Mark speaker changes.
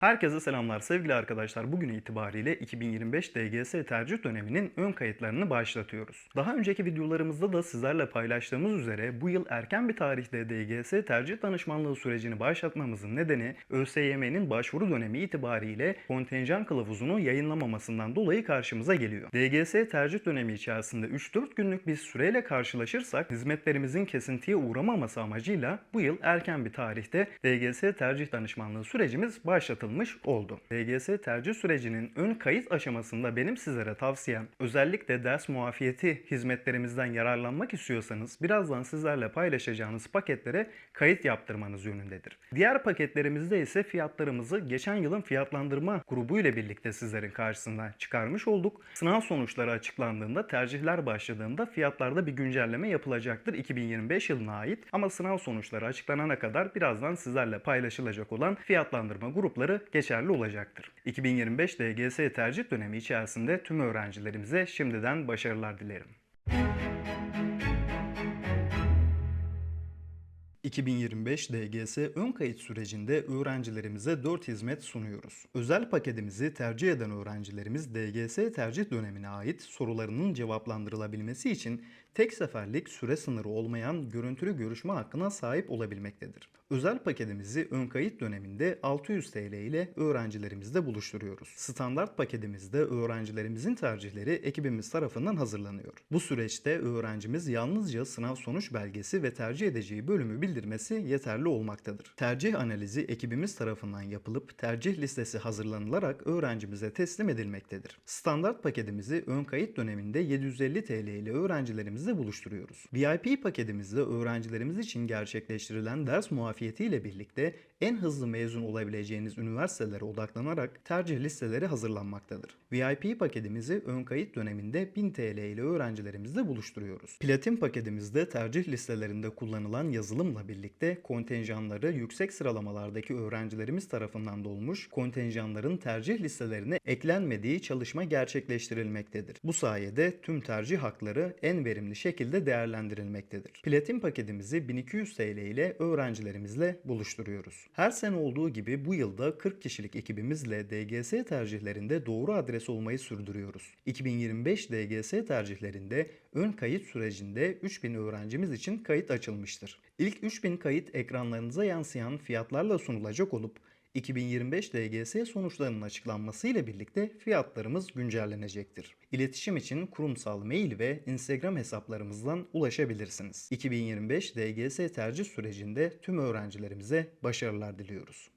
Speaker 1: Herkese selamlar sevgili arkadaşlar. Bugün itibariyle 2025 DGS tercih döneminin ön kayıtlarını başlatıyoruz. Daha önceki videolarımızda da sizlerle paylaştığımız üzere bu yıl erken bir tarihte DGS tercih danışmanlığı sürecini başlatmamızın nedeni ÖSYM'nin başvuru dönemi itibariyle kontenjan kılavuzunu yayınlamamasından dolayı karşımıza geliyor. DGS tercih dönemi içerisinde 3-4 günlük bir süreyle karşılaşırsak hizmetlerimizin kesintiye uğramaması amacıyla bu yıl erken bir tarihte DGS tercih danışmanlığı sürecimiz başlatılmış oldu. DGS tercih sürecinin ön kayıt aşamasında benim sizlere tavsiyem özellikle ders muafiyeti hizmetlerimizden yararlanmak istiyorsanız birazdan sizlerle paylaşacağınız paketlere kayıt yaptırmanız yönündedir. Diğer paketlerimizde ise fiyatlarımızı geçen yılın fiyatlandırma grubu ile birlikte sizlerin karşısına çıkarmış olduk. Sınav sonuçları açıklandığında, tercihler başladığında fiyatlarda bir güncelleme yapılacaktır 2025 yılına ait. Ama sınav sonuçları açıklanana kadar birazdan sizlerle paylaşılacak olan fiyatlandırma grupları geçerli olacaktır. 2025 DGS tercih dönemi içerisinde tüm öğrencilerimize şimdiden başarılar dilerim. 2025 DGS ön kayıt sürecinde öğrencilerimize 4 hizmet sunuyoruz. Özel paketimizi tercih eden öğrencilerimiz DGS tercih dönemine ait sorularının cevaplandırılabilmesi için tek seferlik süre sınırı olmayan görüntülü görüşme hakkına sahip olabilmektedir. Özel paketimizi ön kayıt döneminde 600 TL ile öğrencilerimizle buluşturuyoruz. Standart paketimizde öğrencilerimizin tercihleri ekibimiz tarafından hazırlanıyor. Bu süreçte öğrencimiz yalnızca sınav sonuç belgesi ve tercih edeceği bölümü bildirmesi yeterli olmaktadır. Tercih analizi ekibimiz tarafından yapılıp tercih listesi hazırlanılarak öğrencimize teslim edilmektedir. Standart paketimizi ön kayıt döneminde 750 TL ile öğrencilerimizle buluşturuyoruz. VIP paketimizde öğrencilerimiz için gerçekleştirilen ders muafiyeti ile birlikte en hızlı mezun olabileceğiniz üniversitelere odaklanarak tercih listeleri hazırlanmaktadır. VIP paketimizi ön kayıt döneminde 1000 TL ile öğrencilerimizle buluşturuyoruz. Platin paketimizde tercih listelerinde kullanılan yazılımla birlikte kontenjanları yüksek sıralamalardaki öğrencilerimiz tarafından dolmuş kontenjanların tercih listelerine eklenmediği çalışma gerçekleştirilmektedir. Bu sayede tüm tercih hakları en verimli şekilde değerlendirilmektedir. Platin paketimizi 1200 TL ile öğrencilerimizle buluşturuyoruz. Her sene olduğu gibi bu yılda 40 kişilik ekibimizle DGS tercihlerinde doğru adres olmayı sürdürüyoruz. 2025 DGS tercihlerinde ön kayıt sürecinde 3000 öğrencimiz için kayıt açılmıştır. İlk 3000 kayıt ekranlarınıza yansıyan fiyatlarla sunulacak olup 2025 DGS sonuçlarının açıklanması ile birlikte fiyatlarımız güncellenecektir. İletişim için kurumsal mail ve Instagram hesaplarımızdan ulaşabilirsiniz. 2025 DGS tercih sürecinde tüm öğrencilerimize başarılar diliyoruz.